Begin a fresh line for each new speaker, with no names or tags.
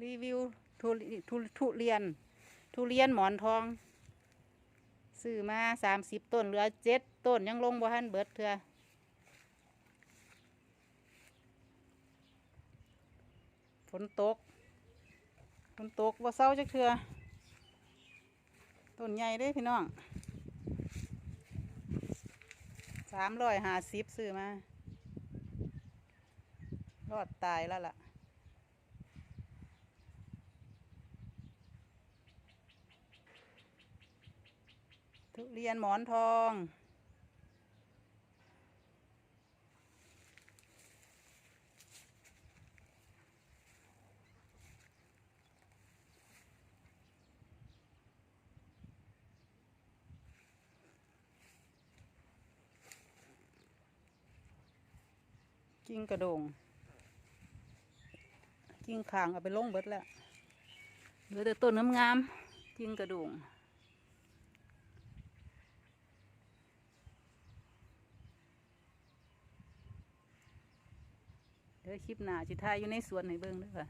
รีวิวทุทุทุเรียน ทุเรียนหมอนทองซื้อมาสามสิบต้นเหลือเจ็ดต้นยังลงบ่ทันเบิดเถื่อฝนตกฝนตกว่าเศร้าจักเถื่อต้นใหญ่เด้พี่น้องสามร้อยห้าสิบซื้อมารอดตายแล้วล่ะ ทุเรียนหมอนทอง กิ้งกระโดง กิ้งขางเอาไปลงเบิดแล้วเหลือแต่ต้นงามๆกิ้งกระโดง เดี๋ยวคลิปหน้าจิทายอยู่ในสวนให้เบิ่งด้วยค่ะ